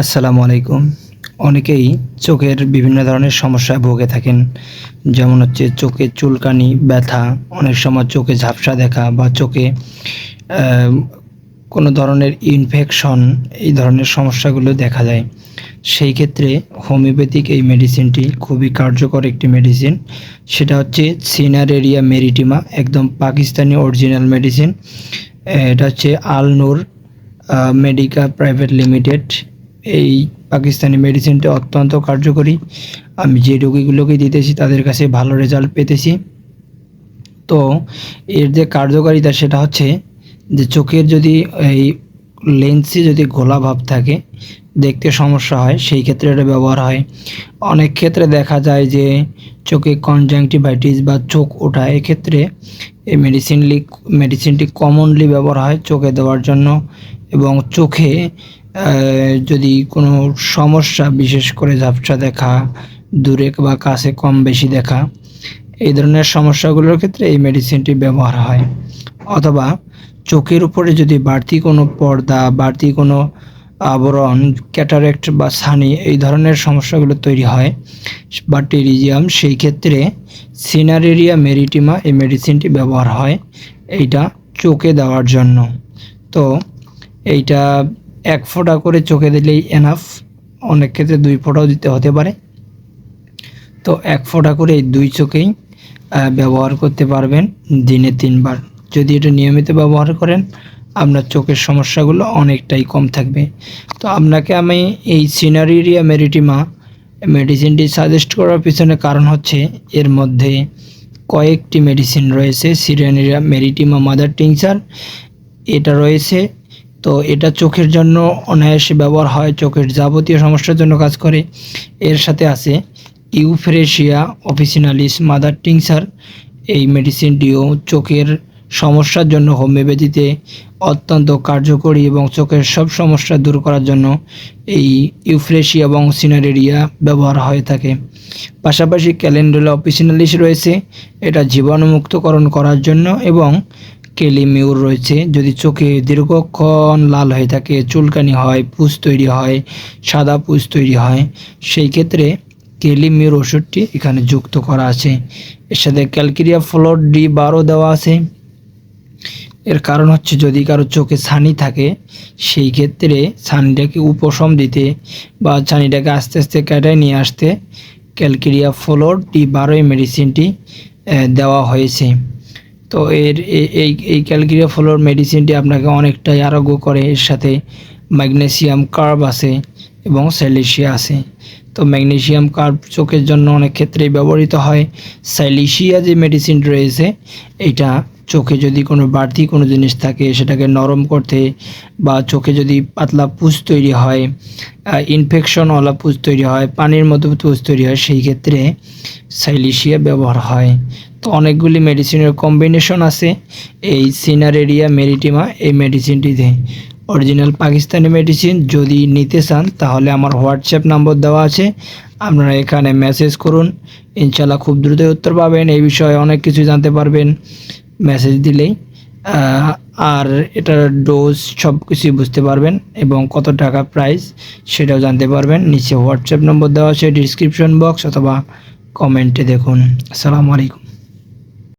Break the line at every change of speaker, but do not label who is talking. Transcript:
আসসালামু আলাইকুম। অনেকেই চোখের বিভিন্ন ধরনের সমস্যায় ভুগে থাকেন, যেমন হচ্ছে চোখে চুলকানি, ব্যথা, অনেক সময় চোখে ঝাপসা দেখা বা চোখে কোনো ধরনের ইনফেকশন এই ধরনের সমস্যাগুলো দেখা যায় সেই ক্ষেত্রে হোমিওপ্যাথিক এই মেডিসিনটি খুবই কার্যকর একটি মেডিসিন সেটা হচ্ছে সিনারেরিয়া মেরিটিমা একদম পাকিস্তানি অরিজিনাল মেডিসিন এটা হচ্ছে Al Noor Medica private limited এই পাকিস্তানি মেডিসিনটা অত্যন্ত কার্যকরী। আমি যে রোগীগুলোকে দিতেছি, তাদের কাছে ভালো রেজাল্ট পেতেছি। তো এর যে কার্যকারিতা, সেটা হচ্ছে যে চোখের যদি এই লেন্সে যদি ঘোলা ভাব থাকে, দেখতে সমস্যা হয়, সেই ক্ষেত্রে এটা ব্যবহার হয়। অনেক ক্ষেত্রে দেখা যায় যে চোখে কনজাংটিভাইটিস বা চোখ ওঠা এক্ষেত্রে এই মেডিসিনলি মেডিসিনটি কমনলি ব্যবহার হয় চোখে দেওয়ার জন্য। এবং চোখে যদি কোনো সমস্যা, বিশেষ করে ঝাপসা দেখা, দূরে বা কাছে কম বেশি দেখা, এই ধরনের সমস্যাগুলোর ক্ষেত্রে এই মেডিসিনটি ব্যবহার হয়। অথবা চোখের উপরে যদি বাড়তি কোনো পর্দা, বাড়তি কোনো আবরণ ক্যাটারেক্ট বা সানি এই ধরনের সমস্যাগুলো তৈরি হয় বা টেরিজিয়াম, সেই ক্ষেত্রে সিনারেরিয়া মেরিটিমা এই মেডিসিনটি ব্যবহার হয়। এইটা চোখে দেওয়ার জন্য। তো এইটা এক ফোঁটা করে চোখে দিলেই এনাফ অনেক ক্ষেত্রে দুই ফোঁটাও দিতে হতে পারে। তো এক ফোঁটা করে এই দুই চোখেই ব্যবহার করতে পারবেন দিনে তিনবার। যদি এটা নিয়মিত ব্যবহার করেন, আপনার চোখের সমস্যাগুলো অনেকটাই কম থাকবে। তো আপনাকে আমি এই সিনারিরিয়া মেরিটিমা মেডিসিনটি সাজেস্ট করার পিছনে কারণ হচ্ছে, এর মধ্যে কয়েকটি মেডিসিন রয়েছে সিরিয়ানিরিয়া মেরিটিমা, মাদার টিংচার এটা রয়েছে তো এটা চোখের জন্য অনায়াসে ব্যবহার হয়, চোখের যাবতীয় সমস্যার জন্য কাজ করে। এর সাথে আছে ইউফ্রেশিয়া অফিসিনালিস, মাদার টিংসার এই মেডিসিনটিও চোখের সমস্যার জন্য হোমিওপ্যাথিতে অত্যন্ত কার্যকরী এবং চোখের সব সমস্যা দূর করার জন্য এই ইউফ্রেশিয়া এবং সিনারেরিয়া ব্যবহার হয়ে থাকে। পাশাপাশি ক্যালেন্ডুলা অফিসিনালিস রয়েছে, এটা জীবাণুমুক্তকরণ করার জন্য এবং কেলিমিউর রয়েছে। যদি চোখে দীর্ঘক্ষণ লাল হয়ে থাকে, চুলকানি হয় পুজ তৈরি হয়, সাদা পুজ তৈরি হয়, সেই ক্ষেত্রে কেলিমিউর ওষুধটি এখানে যুক্ত করা আছে। এর সাথে ক্যালকেরিয়া ফ্লোর ডি বারো দেওয়া আছে। এর কারণ হচ্ছে যদি কারও চোখে ছানি থাকে, সেই ক্ষেত্রে ছানিটাকে উপশম দিতে বা ছানিটাকে আস্তে আস্তে কেটে নিয়ে আসতে ক্যালকেরিয়া ফ্লোর ডি বারোই মেডিসিনটি দেওয়া হয়েছে। তো এর এই এই ক্যালকেরিয়া ফ্লোর মেডিসিনটি আপনাকে অনেকটাই আরোগ্য করে। এর সাথে ম্যাগনেসিয়াম কার্ব আছে এবং স্যালিশিয়া আছে। তো ম্যাগনেশিয়াম কার্ব চোখের জন্য অনেক ক্ষেত্রেই ব্যবহৃত হয়। স্যালিশিয়া যে মেডিসিন রয়েছে, এটা চোখে যদি কোনো বাড়তি কোনো জিনিস থাকে, সেটাকে নরম করতে বা চোখে যদি পাতলা পুজ তৈরি হয় ইনফেকশন ইনফেকশনওয়ালা পুজ তৈরি হয়, পানির মতো পুজ তৈরি হয়, সেই ক্ষেত্রে সাইলিশিয়া ব্যবহার হয়। অনেকগুলি মেডিসিনের কম্বিনেশন আছে। এই সিনারেরিয়া মেরিটিমা এই মেডিসিনটিতে অরিজিনাল পাকিস্তানি মেডিসিন যদি নিতে চান, তাহলে আমার হোয়াটসঅ্যাপ নম্বর দেওয়া আছে। আপনারা এখানে মেসেজ করুন। ইনশাল্লাহ খুব দ্রুত উত্তর পাবেন। এই বিষয়ে অনেক কিছু জানতে পারবেন। মেসেজ দিলেই। আর এটার ডোজ সব কিছুই বুঝতে পারবেন এবং কত টাকা প্রাইস সেটাও জানতে পারবেন। নিচে হোয়াটসঅ্যাপ নম্বর দেওয়া আছে ডিসক্রিপশন বক্স অথবা কমেন্টে দেখুন। আসসালামু আলাইকুম।